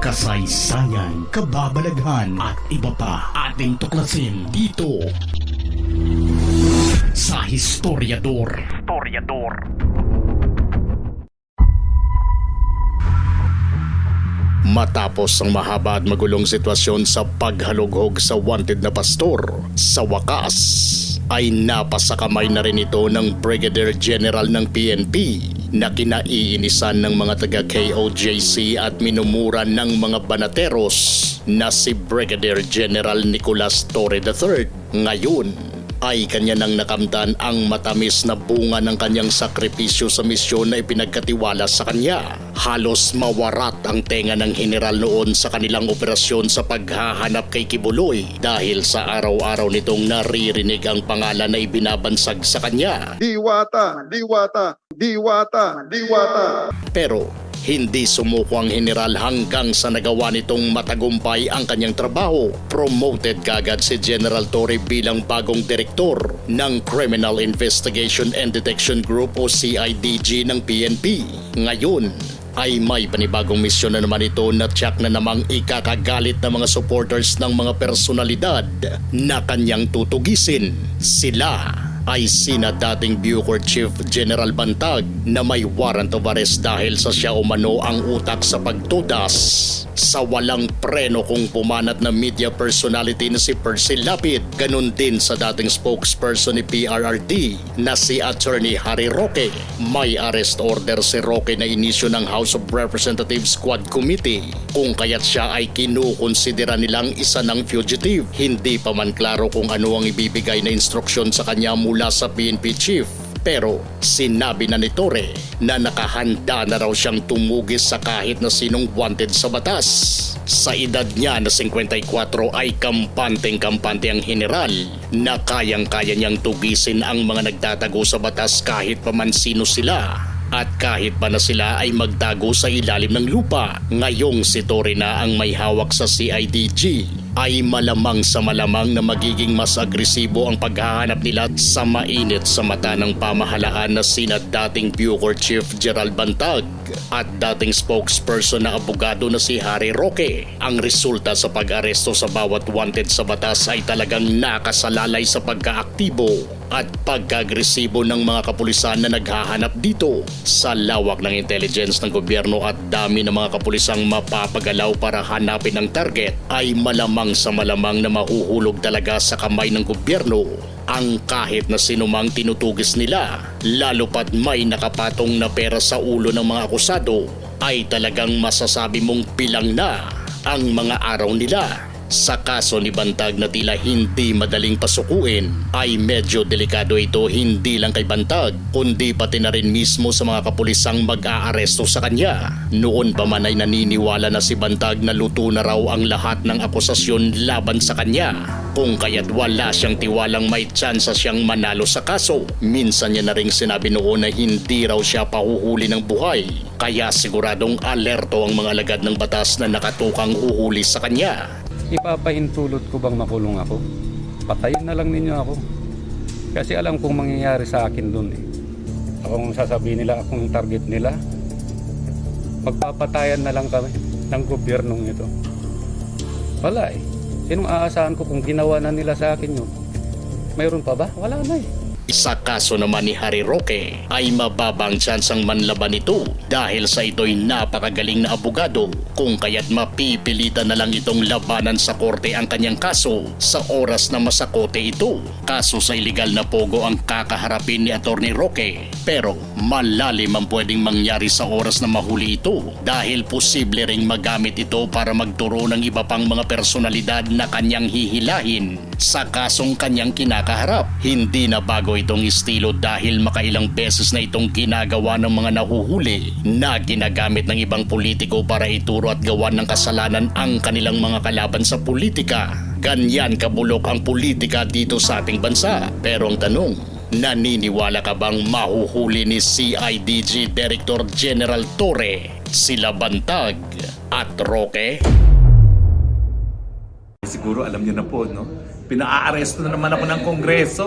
kasaysayan, kababalaghan at iba pa ating tuklasin dito sa Historiador. Historiador. Matapos ang mahaba at magulong sitwasyon sa paghalughog sa wanted na pastor, sa wakas ay napasa kamay na rin ito ng Brigadier General ng PNP na kinaiinisan ng mga taga KOJC at minumura ng mga banateros na si Brigadier General Nicolas Torre III. Ngayon, ay kanya nang nakamtan ang matamis na bunga ng kanyang sakripisyo sa misyon na ipinagkatiwala sa kanya. Halos mawarat ang tenga ng general noon sa kanilang operasyon sa paghahanap kay Kibuloy dahil sa araw-araw nitong naririnig ang pangalan na ibinabansag sa kanya. Diwata, diwata, diwata, diwata. Pero hindi sumuko ang general hanggang sa nagawa nitong matagumpay ang kanyang trabaho. Promoted kagad si General Torre bilang bagong direktor ng Criminal Investigation and Detection Group o CIDG ng PNP. Ngayon, ay may panibagong misyon na naman ito na tiyak na namang ikakagalit ng mga supporters ng mga personalidad na kanyang tutugisin. Sila ay sina dating Bucor Chief General Bantag na may warrant of arrest dahil sa siya umano ang utak sa pagtudas sa walang preno kung pumanat na media personality na si Percy Lapid. Ganon din sa dating spokesperson ni PRRD na si Attorney Harry Roque. May arrest order si Roque na inisyo ng House of Representatives Squad Committee kung kaya't siya ay kinukonsidera nilang isa ng fugitive. Hindi pa man klaro kung ano ang ibibigay na instruksyon sa kanya mula sa PNP chief. Pero sinabi na ni Torre na nakahanda na raw siyang tumugis sa kahit na sinong wanted sa batas. Sa edad niya na 54 ay kampanteng-kampante ang general na kayang-kaya niyang tugisin ang mga nagtatago sa batas kahit pa man sino sila. At kahit pa na sila ay magtago sa ilalim ng lupa, ngayong si Torre na ang may hawak sa CIDG ay malamang sa malamang na magiging mas agresibo ang paghahanap nila sa mainit sa mata ng pamahalaan na sina dating Bucor Chief Gerald Bantag at dating spokesperson na abogado na si Harry Roque. Ang resulta sa pag-aresto sa bawat wanted sa batas ay talagang nakasalalay sa pagkaaktibo at pagka-agresibo ng mga kapulisan na naghahanap dito sa lawak ng intelligence ng gobyerno at dami ng mga kapulisang mapapagalaw para hanapin ang target ay malamang sa malamang na mahuhulog talaga sa kamay ng gobyerno ang kahit na sinumang tinutugis nila lalo pat may nakapatong na pera sa ulo ng mga akusado ay talagang masasabi mong pilang na ang mga araw nila. Sa kaso ni Bantag na tila hindi madaling pasukuin ay medyo delikado ito hindi lang kay Bantag kundi pati na rin mismo sa mga kapulisang mag-aaresto sa kanya. Noon pa man ay naniniwala na si Bantag na luto na raw ang lahat ng akusasyon laban sa kanya kung kaya't wala siyang tiwalang may tsansa siyang manalo sa kaso. Minsan niya na ring sinabi noon na hindi raw siya pahuhuli ng buhay kaya siguradong alerto ang mga alagad ng batas na nakatukang uhuli sa kanya. Ipapahintulot ko bang makulong ako? Patayin na lang ninyo ako. Kasi alam kong mangyayari sa akin dun eh. Akong sasabihin nila akong target nila. Magpapatayan na lang kami ng gobyernong ito. Wala eh. Sinong aasahan ko kung ginawa na nila sa akin yun? Mayroon pa ba? Wala na eh. Sa kaso naman ni Harry Roque ay mababang tsansang manlaban ito dahil sa ito'y napakagaling na abogado kung kaya't mapipilitan na lang itong labanan sa korte ang kanyang kaso sa oras na masakote ito. Kaso sa illegal na pogo ang kakaharapin ni Attorney Roque pero malalim ang pwedeng mangyari sa oras na mahuli ito dahil posible ring magamit ito para magturo ng iba pang mga personalidad na kanyang hihilahin sa kasong kanyang kinakaharap. Hindi na bago itong estilo dahil makailang beses na itong ginagawa ng mga nahuhuli na ginagamit ng ibang politiko para ituro at gawan ng kasalanan ang kanilang mga kalaban sa politika. Ganyan kabulok ang politika dito sa ating bansa. Pero ang tanong, naniniwala ka bang mahuhuli ni CIDG Director General Torre, sila Bantag at Roque? Siguro alam niyo na po, no? Pinaaresto na naman ako ng Kongreso.